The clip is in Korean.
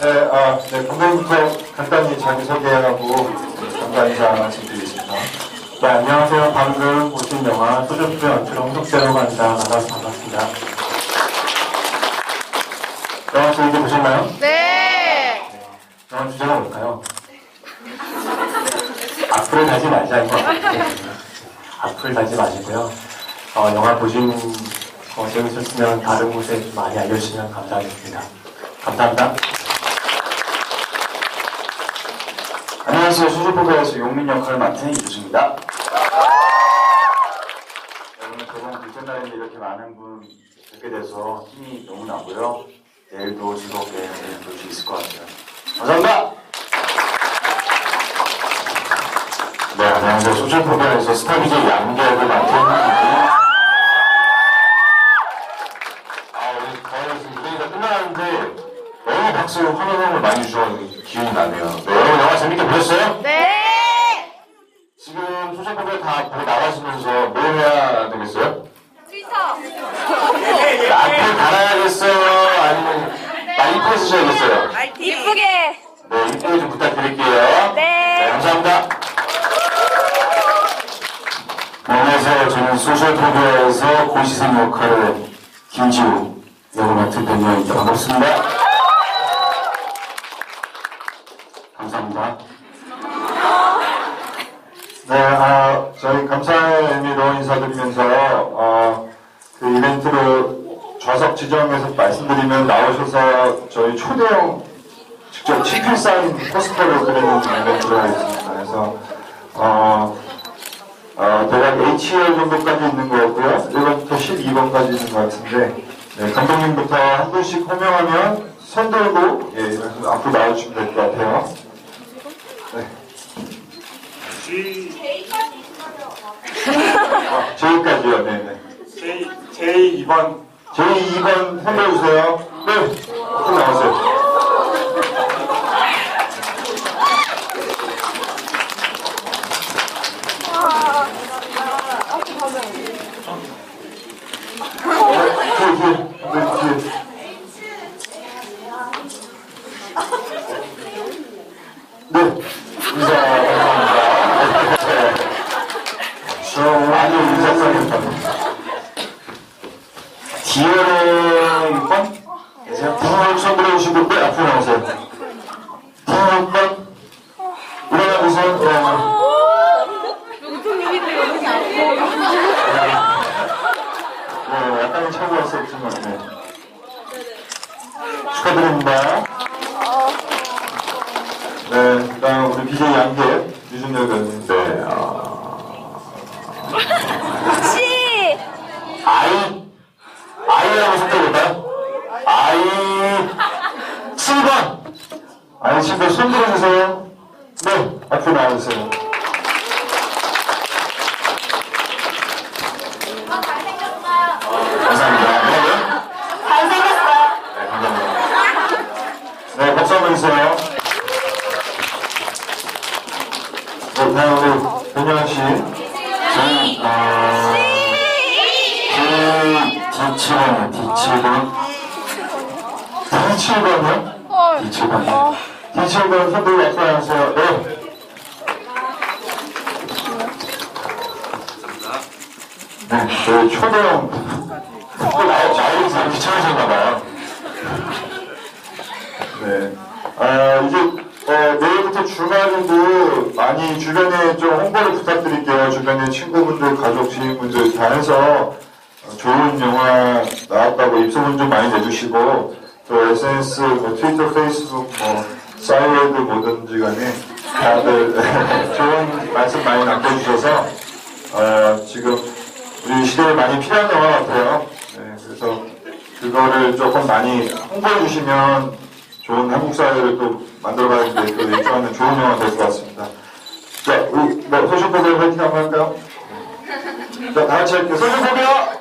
지금부터 간단히 자기소개하고 간단히 인사 말씀드리겠습니다. 네, 안녕하세요. 방금 보신 영화 소주프의 연출 홍석재라고 합니다. 만나서 반갑습니다. 영화 재밌게 보셨나요? 네. 영화 주제가 뭘까요? 앞을 가지 말자 이거. 앞을 가지 마시고요. 어, 영화 보신 거 재밌었으면 다른 곳에 좀 많이 알려주시면 감사하겠습니다. 감사합니다. 안녕하세요. 수주포가에서 용민 역할을 맡은 이주수입니다. 오늘 개봉 둘째 날인데 이렇게 많은 분 뵙게 돼서 힘이 너무 나고요. 내일도 즐겁게 볼수 있을 것 같아요. 감사합니다. 네, 안녕하세요. 수주포가에서 스타비즈 양계역을 맡은 이주입니다. 아, 우리 가을에서 무대가 끝나는데 너무 박수 환호성을 많이 주셔서 기운이 나네요. 네, 여러분 영화 재밌게 보셨어요? 네. 지금 소셜미디어 다 보고 나가시면서 뭐 해야 되겠어요? 트위터. 네, 앞에 달아야겠어요? 아니면 많이 쓰셔야겠어요? 이쁘게. 네, 이쁘게 좀 부탁드릴게요. 네. 감사합니다. 네, 안녕하세요. 저는 소셜미디어에서 고시생 역할을 김지우 역을 맡은 변호인입니다. 반갑습니다. 감사합니다. 네, 아, 저희 감사의 의미로 인사드리면서 어, 그 이벤트로 좌석 지정해서 말씀드리면 나오셔서 저희 초대형 직접 친필 사인 포스터를 그리는 이벤트가 있습니다. 그래서 어, 어, 대략 HL 정도까지 있는 거고요. 1번부터 12번까지 있는 것 같은데 네, 감독님부터 한 분씩 호명하면 손 들고 예, 앞으로 나와주시면 될 것 같아요. 네. 아, 저희까지요, 네 네. J, J 2번 저희 2번 선배주세요. 네, 나오세요. 뒤에, 뒤에, 네, 뒤에. 네, 인사 감사합니다. 6번? 계세요? 들어주시고 네 앞으로 나오세요. 부모님 일어나주세요. 네. 네, 약간은 차고 왔었지만 네. 축하드립니다. 네, 그다음 우리 BJ 양계 유준열 배우님. 네. 어, 혹시 아이 아이라고 선택해볼까요? 아이 7번 친구 손 들어주세요. 네, 앞으로 나와주세요. 감사합니다 뭐라고요? 잘생겼어요. 네 감사합니다 네, 박수 한번 주세요. 네, 다음 우리 변현 씨. 저는 어... D7번이요 D7번 D7번이요? D7번이요 D7번 손 들고 앞으로 나오세요. 네. 네, 저희 초대형 또 나이 나이 사람 귀찮으셨나봐요 네. 아, 이제, 어, 내일부터 주말에도 많이 주변에 좀 홍보를 부탁드릴게요. 주변에 친구분들, 가족, 지인분들 다 해서 어, 좋은 영화 나왔다고 입소문 좀 많이 내주시고, 또 SNS, 뭐 트위터, 페이스북, 뭐, 사이월드 뭐든지 간에 다들 좋은 말씀 많이 남겨주셔서, 어, 지금 우리 시대에 많이 필요한 영화 같아요. 네, 그래서 그거를 조금 많이 홍보해 주시면 좋은 한국 사회를 또 만들어가는데 또 일조하는 좋은 영화 될 것 같습니다. 자, 우리 뭐 소셜포비아 화이팅 한번 할까요? 자, 다 같이 할게요. 소셜포비아